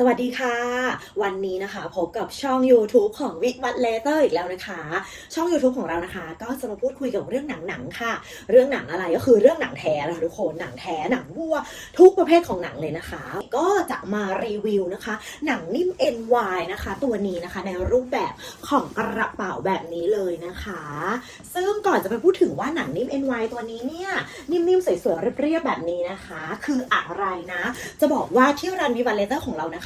สวัสดีค่ะ วันนี้นะคะพบกับช่อง YouTube ของวิวัตเลเตอร์อีกแล้วนะคะ ช่อง YouTube ของเรานะคะ ก็จะมาพูดคุยกับเรื่องหนังๆค่ะ เรื่องหนังอะไรก็คือเรื่องหนังแท้นะคะทุกคนหนังแท้หนังวัวทุกประเภทของหนังเลยนะคะ ก็จะมารีวิวนะคะ หนังนิ่ม NY นะคะ ตัวนี้นะคะในรูปแบบของกระเป๋าแบบนี้เลยนะคะ ซึ่งก่อนจะไปพูดถึงว่าหนังนิ่ม NY ตัวนี้เนี่ยนิ่มๆสวยๆเรียบๆแบบนี้นะคะ คืออะไรนะ จะบอกว่าที่ร้านวิวัลเลเตอร์ของเรานะ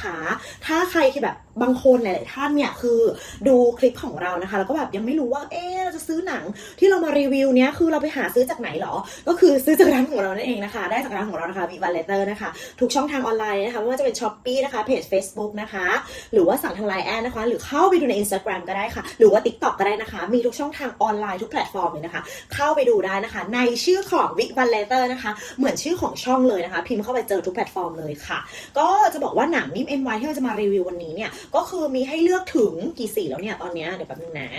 คะถ้าใครแบบบางคนหลาย ๆ ท่านเนี่ยคือดูคลิปของเรานะคะ แล้วก็แบบยังไม่รู้ว่าเอ๊เราจะซื้อหนังที่เรามารีวิวเนี้ยคือเราไปหาซื้อจากไหนหรอ ก็คือซื้อจากร้านของเรานั่นเองนะคะ ได้จากร้านของเรานะคะวิวัลเลเตอร์นะคะทุกช่องทางออนไลน์นะคะไม่ว่าจะเป็นช้อปปีนะคะเพจ Facebook นะคะ หรือว่าสั่งทางไลน์แอดนะคะ หรือเข้าไปดูใน Instagram ก็ได้ค่ะ หรือว่า TikTok ก็ได้นะคะ มีทุกช่องทางออนไลน์ทุกแพลตฟอร์มเลยนะคะ เข้าไปดูได้นะคะ ในชื่อของวิวัลเลเตอร์นะคะเหมือนชื่อของช่องเลยนะคะ พิมพ์เข้าไปเจอทุกแพลตฟอร์มเลยค่ะ ก็จะบอกว่าหนังนิ่ม NY ที่เราจะมารีวิววันนี้เนี่ยก็คือมีให้เลือกถึงกี่สีแล้วเนี่ยตอนเนี้ยเดี๋ยวแป๊บนึงนะ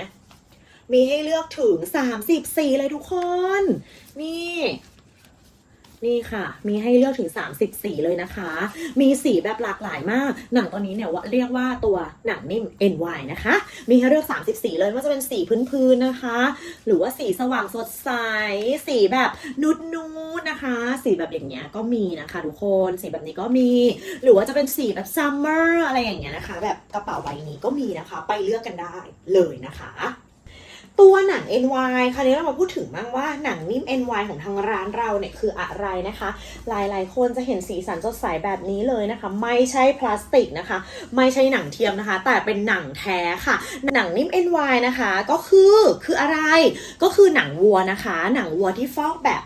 มีให้เลือกถึงสามสิบสีเลยทุกคน นี่ นี่ค่ะ มีให้เลือกถึง 30 สีเลยนะคะ มีสีแบบหลากหลายมาก หนังตัวนี้เนี่ยว่าเรียกว่าตัวหนังนิ่ม NY นะคะ มีให้เลือก 30 สีเลยว่าจะเป็นสีพื้นๆนะคะ หรือว่าสีสว่างสดใส สีแบบนุดนูดๆนะคะ สีแบบอย่างเงี้ยก็มีนะคะทุกคน สีแบบนี้ก็มี หรือว่าจะเป็นสีแบบซัมเมอร์อะไรอย่างเงี้ยนะคะ แบบกระเป๋าใบนี้ก็มีนะคะ ไปเลือกกันได้เลยนะคะ ตัวหนัง NY คราวนี้เรามาพูดถึงบ้างว่าหนังนิ่ม NY ของทางร้านเราเนี่ยคืออะไรนะคะ หลายๆ คนจะเห็นสีสันสดใสแบบนี้เลยนะคะ ไม่ใช่พลาสติกนะคะ ไม่ใช่หนังเทียมนะคะ แต่เป็นหนังแท้ค่ะ หนังนิ่ม NY นะคะก็คือคืออะไรก็คือหนังวัวนะคะ หนังวัวที่ฟอกแบบ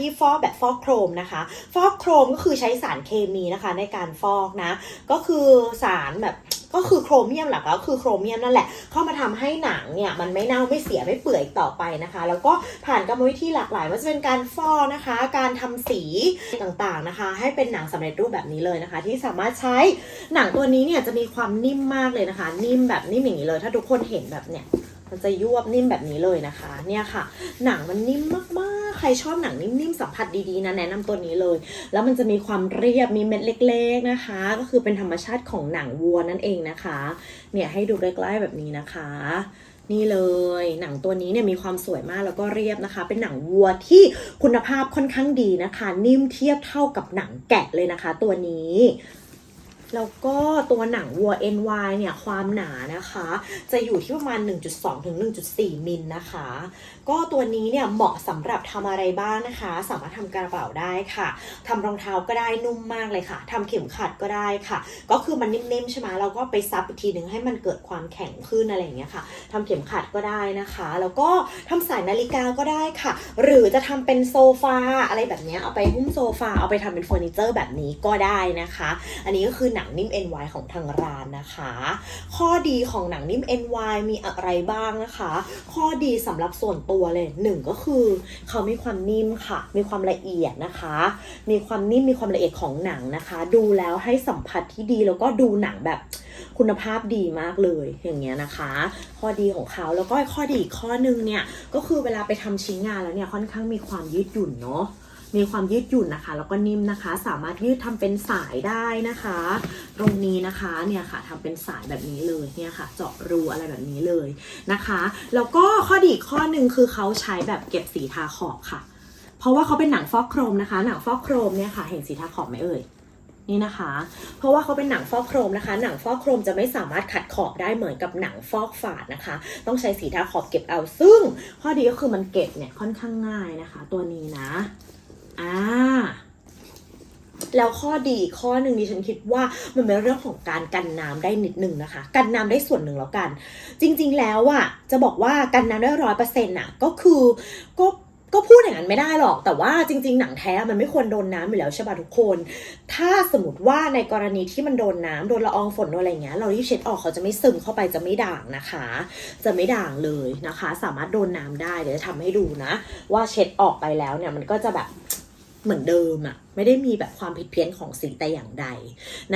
ที่ฟอกแบบฟอกโครมนะคะ ฟอกโครมก็คือใช้สารเคมีนะคะในการฟอกนะ ก็คือสารแบบ ก็คือโครเมียมหลักแล้วคือโครเมียมนั่นแหละ เข้ามาทำให้หนังเนี่ยมันไม่เน่าไม่เสียไม่เปื่อยอีกต่อไปนะคะ แล้วก็ผ่านกรรมวิธีหลากหลายว่าจะเป็นการฟอกนะคะ การทำสีต่างๆนะคะ ให้เป็นหนังสำเร็จรูปแบบนี้เลยนะคะ ที่สามารถใช้หนังตัวนี้เนี่ยจะมีความนิ่มมากเลยนะคะ นิ่มแบบนิ่มอย่างนี้เลย ถ้าทุกคนเห็นแบบเนี่ยมันจะยวบนิ่มแบบนี้เลยนะคะ เนี่ยค่ะ หนังมันนิ่มมาก ใครชอบหนังนิ่มๆสัมผัสดีๆนะแนะนำตัวนี้เลย แล้วมันจะมีความเรียบมีเม็ดเล็ก ๆนะคะ ก็คือเป็นธรรมชาติของหนังวัวนั่นเองนะคะ เนี่ยให้ดูใกล้ๆแบบนี้นะคะ นี่เลยหนังตัวนี้เนี่ยมีความสวยมากแล้วก็เรียบนะคะ เป็นหนังวัวที่คุณภาพค่อนข้างดีนะคะ นิ่มเทียบเท่ากับหนังแกะเลยนะคะ ตัวนี้ แล้วก็ตัวหนังวัว NY เนี่ยความหนานะคะ จะอยู่ที่ประมาณ 1.2 ถึง 1.4 มิลนะคะ ก็ตัวนี้เนี่ยเหมาะสำหรับทำอะไรบ้างนะคะ สามารถทำกระเป๋าได้ค่ะทำรองเท้าก็ได้นุ่มมากเลยค่ะทำเข็มขัดก็ได้ค่ะ ก็คือมันนิ่มๆใช่ไหมเราก็ไปซับอีกทีหนึ่งให้มันเกิดความแข็งขึ้นอะไรอย่างเงี้ยค่ะทำเข็มขัดก็ได้นะคะ แล้วก็ทำสายนาฬิกาก็ได้ค่ะ หรือจะทำเป็นโซฟาอะไรแบบเนี้ยเอาไปหุ้มโซฟาเอาไปทำเป็นเฟอร์นิเจอร์แบบนี้ก็ได้นะคะ อันนี้ก็คือนังนิ่ม NY ของทางร้านนะคะ ข้อดีของหนังนิ่ม NY มีอะไรบ้างนะคะ ข้อดีสำหรับส่วนตัวเลยหนึ่งก็คือ เขามีความนิ่มค่ะ มีความละเอียดนะคะ มีความนิ่มมีความละเอียดของหนังนะคะ ดูแล้วให้สัมผัสที่ดีแล้วก็ดูหนังแบบคุณภาพดีมากเลยอย่างเงี้ยนะคะ ข้อดีของเขาแล้วก็ข้อดีอีกข้อหนึงเนี่ยก็คือเวลาไปทำชิ้นงานแล้วเนี่ยค่อนข้างมีความยืดหยุ่นเนาะ มีความยืดหยุ่นนะคะ แล้วก็นิ่มนะคะ สามารถยืดทำเป็นสายได้นะคะ ตรงนี้นะคะเนี่ยค่ะทำเป็นสายแบบนี้เลยเนี่ยค่ะ เจาะรูอะไรแบบนี้เลยนะคะ แล้วก็ข้อดีข้อหนึ่งคือเขาใช้แบบเก็บสีทาขอบค่ะ เพราะว่าเขาเป็นหนังฟอกโครมนะคะ หนังฟอกโครมเนี่ยค่ะ เห็นสีทาขอบไหมเอ่ยนี่นะคะ เพราะว่าเขาเป็นหนังฟอกโครมนะคะ หนังฟอกโครมจะไม่สามารถขัดขอบได้เหมือนกับหนังฟอกฝาดนะคะ ต้องใช้สีทาขอบเก็บเอา ซึ่งข้อดีก็คือมันเก็บเนี่ยค่อนข้างง่ายนะคะ ตัวนี้นะ อ่าแล้วข้อดีข้อหนึ่งดิฉันคิดว่ามันเป็นเรื่องของการกันน้ำได้นิดนึงนะคะ กันน้ำได้ส่วนหนึ่งแล้วกัน จริง ๆ แล้วอะจะบอกว่ากันน้ำได้ร้อยเปอร์เซ็นต์อะก็คือก็ก็พูดอย่างนั้นไม่ได้หรอก แต่ว่าจริง ๆ หนังแท้มันไม่ควรโดนน้ำอยู่แล้วใช่ป่ะทุกคน ถ้าสมมติว่าในกรณีที่มันโดนน้ำโดนละอองฝนโดนอะไรเงี้ย เรารีบเช็ดออกเขาจะไม่ซึมเข้าไปจะไม่ด่างนะคะ จะไม่ด่างเลยนะคะ สามารถโดนน้ำได้เดี๋ยวจะทำให้ดูนะ ว่าเช็ดออกไปแล้วเนี่ยมันก็จะแบบ เหมือนเดิมอะไม่ได้มีแบบความผิดเพี้ยนของสีแต่อย่างใด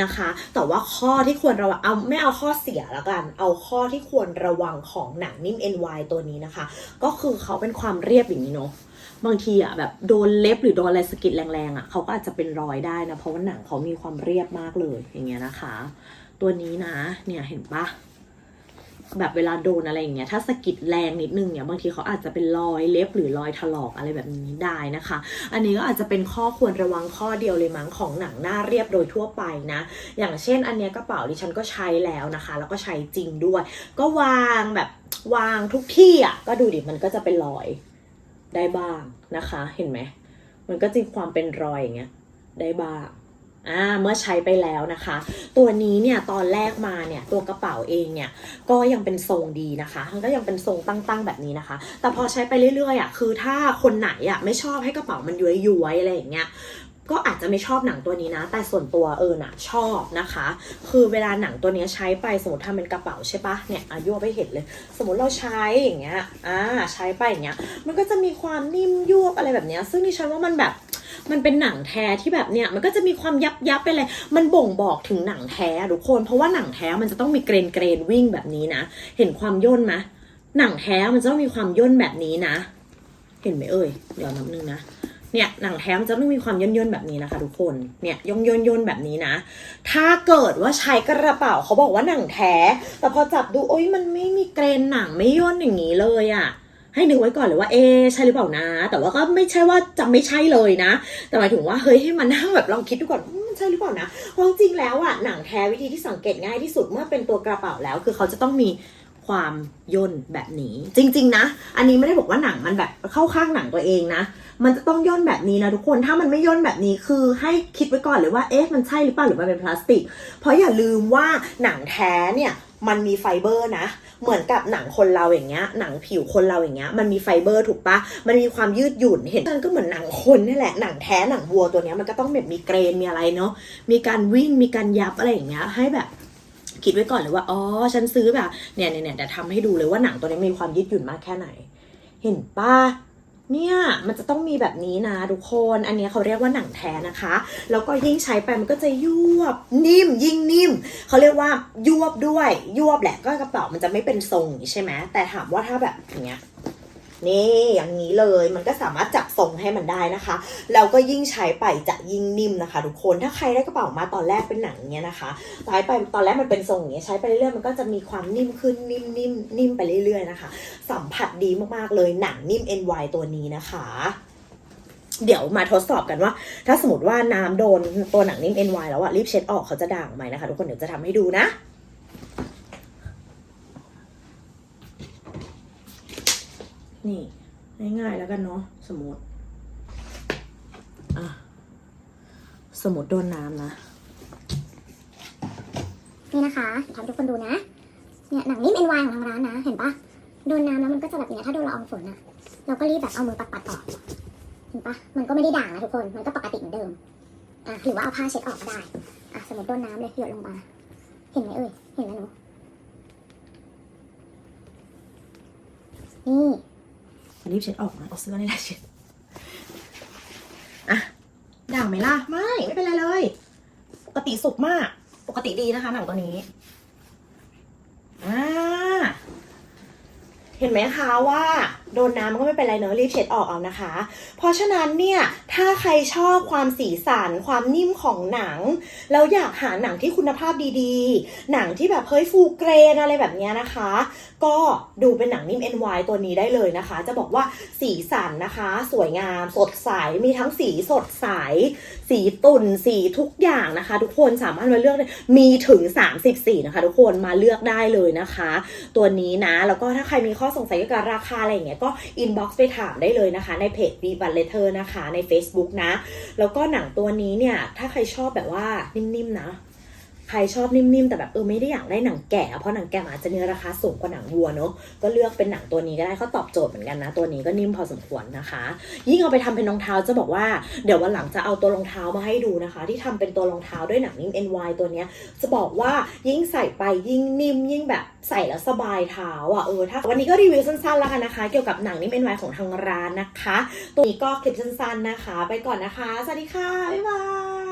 นะคะ แต่ว่าข้อที่ควรระวังเอาไม่เอาข้อเสียแล้วกัน เอาข้อที่ควรระวังของหนังนิ่ม NY ตัวนี้นะคะ ก็คือเขาเป็นความเรียบอย่างนี้เนาะบางทีอะแบบโดนเล็บหรือโดนอะไรสกิดแรงๆอะเขาก็อาจจะเป็นรอยได้นะเพราะว่าหนังเขามีความเรียบมากเลยอย่างเงี้ยนะคะ ตัวนี้นะเนี่ยเห็นปะ แบบเวลาโดนอะไรอย่างเงี้ยถ้าสะกิดแรงนิดนึงเนี่ยบางทีเขาอาจจะเป็นรอยเล็บหรือรอยถลอกอะไรแบบนี้ได้นะคะ อันนี้ก็อาจจะเป็นข้อควรระวังข้อเดียวเลยมั้งของหนังหน้าเรียบโดยทั่วไปนะ อย่างเช่น อันเนี้ยกระเป๋าดิฉันก็ใช้แล้วนะคะ แล้วก็ใช้จริงด้วย ก็วางแบบวางทุกที่อะก็ดูดิมันก็จะเป็นรอยได้บ้างนะคะ เห็นไหมมันก็จะมีความเป็นรอยอย่างเงี้ยได้บ้าง อ่าเมื่อใช้ไปแล้วนะคะ ตัวนี้เนี่ยตอนแรกมาเนี่ยตัวกระเป๋าเองเนี่ยก็ยังเป็นทรงดีนะคะมันก็ยังเป็นทรงตั้งๆแบบนี้นะคะ แต่พอใช้ไปเรื่อยๆอะคือถ้าคนไหนอะไม่ชอบให้กระเป๋ามันย้วยๆอะไรอย่างเงี้ยก็อาจจะไม่ชอบหนังตัวนี้นะ แต่ส่วนตัวเออน่ะชอบนะคะ คือเวลาหนังตัวนี้ใช้ไปสมมติทำเป็นกระเป๋าใช่ปะเนี่ยอายุไปเห็นเลย สมมติเราใช้อย่างเงี้ยอ่าใช้ไปอย่างเงี้ยมันก็จะมีความนิ่มยวบอะไรแบบเนี้ยซึ่งดิฉันว่ามันแบบ มันเป็นหนังแท้ที่แบบเนี่ยมันก็จะมีความยับยับไปเลยมันบ่งบอกถึงหนังแท้ทุกคน เพราะว่าหนังแท้มันจะต้องมีเกรนเกรนวิ่งแบบนี้นะ เห็นความย่นไหมหนังแท้มันจะต้องมีความย่นแบบนี้นะ เห็นไหมเอ่ยเดี๋ยวน้ำนึงนะเนี่ยหนังแท้มันจะต้องมีความย่นย่นแบบนี้นะคะทุกคนเนี่ยย่นย่นย่นแบบนี้นะ ถ้าเกิดว่าใช้กระเป๋าเขาบอกว่าหนังแท้ แต่พอจับดูโอ๊ยมันไม่มีเกรนหนังไม่ย่นอย่างนี้เลยอะ ให้นึกไว้ก่อนเลยว่าเอ๊ใช่หรือเปล่านะ แต่ว่าก็ไม่ใช่ว่าจะไม่ใช่เลยนะ แต่หมายถึงว่าเฮ้ยให้มันนั่งแบบลองคิดดูก่อนมันใช่หรือเปล่านะเพราะจริงแล้วอะหนังแท้วิธีที่สังเกตง่ายที่สุดเมื่อเป็นตัวกระเป๋าแล้ว คือเขาจะต้องมี ความย่นแบบนี้ จริง ๆ นะ อันนี้ไม่ได้บอกว่าหนังมันแบบเข้าข้างหนังตัวเองนะ มันจะต้องย่นแบบนี้นะทุกคนถ้ามันไม่ย่นแบบนี้คือให้คิดไว้ก่อนเลยว่าเอ๊ะมันใช่หรือเปล่าหรือมันเป็นพลาสติก เพราะอย่าลืมว่าหนังแท้เนี่ยมันมีไฟเบอร์นะ เหมือนกับหนังคนเราอย่างเงี้ย หนังผิวคนเราอย่างเงี้ย มันมีไฟเบอร์ถูกปะ มันมีความยืดหยุ่น เห็นมันก็เหมือนหนังคนนี่แหละ หนังแท้หนังวัวตัวเนี้ยมันก็ต้องแบบมีเกรน มีอะไรเนาะ มีการวิ่ง มีการยับอะไรอย่างเงี้ย ให้แบบ คิดไว้ก่อนเลยว่า อ๋อ ฉันซื้อแบบเนี่ยเนี่ยเนี่ยแต่ทำให้ดูเลยว่าหนังตัวนี้มีความยืดหยุ่นมากแค่ไหน เห็นปะเนี่ยมันจะต้องมีแบบนี้นะทุกคน อันนี้เขาเรียกว่าหนังแท้นะคะ แล้วก็ยิ่งใช้ไปมันก็จะยวบนิ่ม ยิ่งนิ่ม เขาเรียกว่ายวบด้วย ยวบแหละก็กระเป๋ามันจะไม่เป็นทรงใช่ไหมแต่ถามว่าถ้าแบบอย่างเงี้ยนี่อย่างนี้เลยมันก็สามารถจับ ทรงให้มันได้นะคะแล้วก็ยิ่งใช้ไปจะยิ่งนิ่มนะคะ ทุกคนถ้าใครได้กระเป๋ามาตอนแรกเป็นหนังเงี้ยนะคะใช้ไปตอนแรกมันเป็นทรงเงี้ยใช้ไปเรื่อยๆมันก็จะมีความนิ่มขึ้นนิ่มนิ่มนิ่มไปเรื่อยๆนะคะ สัมผัสดีมากๆเลยหนังนิ่ม NY ตัวนี้นะคะเดี๋ยวมาทดสอบกันว่า ถ้าสมมติว่าน้ำโดนตัวหนังนิ่ม NY แล้วอะรีบเช็ดออกเขาจะด่างไหมนะคะ ทุกคนเดี๋ยวจะทำให้ดูนะ นี่ ง่ายๆแล้วกันเนาะสมมติอะสมมติโดนน้ำนะ นี่นะคะทำให้ทุกคนดูนะ เนี่ยหนังนิ่ม NY ของทางร้านนะ เห็นปะโดนน้ำแล้วมันก็จะแบบอย่างเนี้ยถ้าโดนละอองฝนอะเราก็รีบแบบเอามือปัดๆออกเห็นปะมันก็ไม่ได้ด่างนะทุกคน มันก็ปกติเหมือนเดิม อะหรือว่าเอาผ้าเช็ดออกก็ได้ อะสมมติโดนน้ำเลยหยดลงมา เห็นไหมเอ่ย เห็นไหมหนูนี่ รีบเช็ดออกนะเอาเสื้อนี่แหละเช็ดอะด่างไหมล่ะ ไม่ ไม่เป็นไรเลย ปกติสุกมาก ปกติดีนะคะหนังตัวนี้อ่าเห็นไหมคะว่า โดนน้ำมันก็ไม่เป็นไรเนอะรีบเช็ดออกเอานะคะ เพราะฉะนั้นเนี่ยถ้าใครชอบความสีสันความนิ่มของหนังแล้วอยากหาหนังที่คุณภาพดีๆ หนังที่แบบเฮ้ยฟูเกรนอะไรแบบเนี้ยนะคะ ก็ดูเป็นหนังนิ่ม NY ตัวนี้ได้เลยนะคะ จะบอกว่าสีสันนะคะ สวยงามสดใสมีทั้งสีสดใส สีตุ่นสีทุกอย่างนะคะ ทุกคนสามารถมาเลือกมีถึง 30สีนะคะ ทุกคนมาเลือกได้เลยนะคะ ตัวนี้นะแล้วก็ถ้าใครมีข้อสงสัยเกี่ยวกับราคาอะไรอย่างเงี้ยก็อินบ็อกซ์ไปถามได้เลยนะคะ ในเพจ v b u t Letter นะคะใน Facebook นะ แล้วก็หนังตัวนี้เนี่ย ถ้าใครชอบแบบว่านิ่มๆนะ ใครชอบนิ่มๆ แต่แบบเออไม่ได้อยากได้หนังแกะเพราะหนังแกะอาจจะมีราคาสูงกว่าหนังวัวเนาะก็เลือกเป็นหนังตัวนี้ก็ได้เขาตอบโจทย์เหมือนกันนะ ตัวนี้ก็นิ่มพอสมควรนะคะ ยิ่งเอาไปทำเป็นรองเท้าจะบอกว่าเดี๋ยววันหลังจะเอาตัวรองเท้ามาให้ดูนะคะ ที่ทำเป็นตัวรองเท้าด้วยหนังนิ่ม NY ตัวเนี้ยจะบอกว่ายิ่งใส่ไปยิ่งนิ่ม ยิ่งแบบใส่แล้วสบายเท้าอะเออถ้าวันนี้ก็รีวิวสั้นๆแล้วกันนะคะ เกี่ยวกับหนังนิ่ม NY ของทางร้านนะคะ ตัวนี้ก็คลิปสั้นๆนะคะ ไปก่อนนะคะสวัสดีค่ะบ๊ายบาย